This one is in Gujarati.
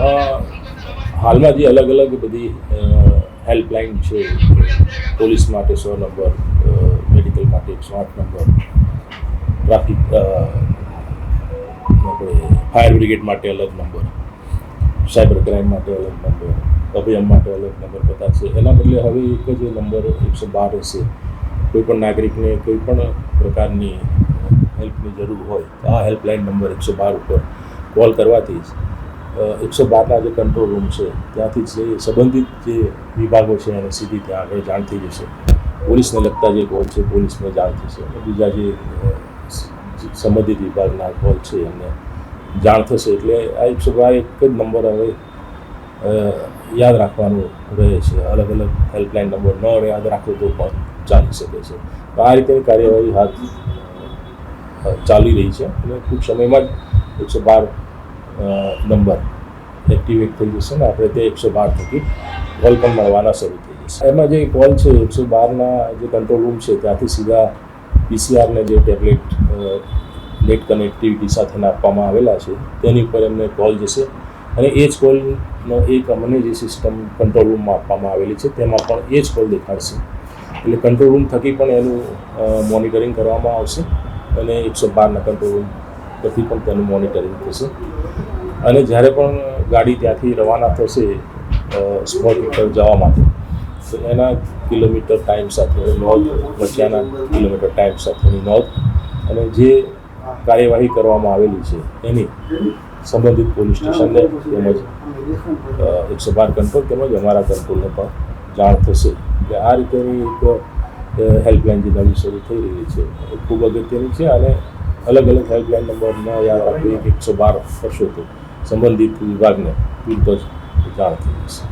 હાલમાં જે અલગ અલગ બધી હેલ્પલાઇન છે, પોલીસ માટે સો નંબર મેડિકલ માટે એકસો આઠ નંબર ટ્રાફિક આપણે ફાયર બ્રિગેડ માટે અલગ નંબર સાયબર ક્રાઇમ માટે અલગ નંબર, અભિયાન માટે અલગ નંબર બધા છે. એના બદલે હવે એક જ નંબર એકસો બાર હશે. કોઈ પણ નાગરિકને કોઈ પણ પ્રકારની હેલ્પની જરૂર હોય, તો આ હેલ્પલાઇન નંબર એકસો બાર ઉપર કોલ કરવાથી એકસો બારના જે કંટ્રોલ રૂમ છે, ત્યાંથી જે સંબંધિત જે વિભાગો છે એને સીધી ત્યાં આગળ જાણ થઈ જશે. પોલીસને લગતા જે કોલ છે, પોલીસને જાણ થશે અને બીજા જે સંબંધિત વિભાગના કોલ છે, એમને જાણ થશે. એટલે આ એકસો બાર એક જ નંબર હવે યાદ રાખવાનું રહે છે. અલગ અલગ હેલ્પલાઇન નંબર ન યાદ રાખો તો પણ ચાલી શકે છે. તો આ રીતે કાર્યવાહી હાથ ચાલી રહી છે. અને ટૂંક સમયમાં જ એકસો બાર નંબર. એક્ટિવેટ થઈ જશે ને આપણે તે એકસો બાર થકી કોલ પણ મળવાના શરૂ થઈ જશે. એમાં જે કોલ છે, એકસો બારના જે કંટ્રોલ રૂમ છે, ત્યાંથી સીધા પીસીઆરને જે ટેબ્લેટ નેટ કનેક્ટિવિટી સાથેના આપવામાં આવેલા છે, તેની ઉપર એમને કોલ જશે. અને એ જ કોલનો એક અમને જે સિસ્ટમ કંટ્રોલ રૂમમાં આપવામાં આવેલી છે, તેમાં પણ એ જ કોલ દેખાડશે. એટલે કંટ્રોલ રૂમ થકી પણ એનું મોનિટરિંગ કરવામાં આવશે અને એકસો બારના કંટ્રોલ રૂમ પરથી પણ તેનું મોનિટરિંગ થશે. અને જ્યારે પણ ગાડી ત્યાંથી રવાના થશે સ્પોટ ઉપર જવા માટે, તો એના કિલોમીટર ટાઈમ સાથે, નોંધ વચ્ચેના કિલોમીટર ટાઈમ સાથેની નોંધ અને જે કાર્યવાહી કરવામાં આવેલી છે, એની સંબંધિત પોલીસ સ્ટેશનને તેમજ એકસો બાર કંટ્રોલ તેમજ અમારા કંટ્રોલને પણ જાણ થશે એટલે આ રીતેની એક હેલ્પલાઇન જે નવી શરૂ થઈ રહી છે, એ ખૂબ અગત્યની છે અને અલગ અલગ હેલ્પલાઇન નંબર યાદ રાખવી એકસો બાર કરશો તો સંબંધિત વિભાગને પૂરતો જ જાણ થઈ જશે.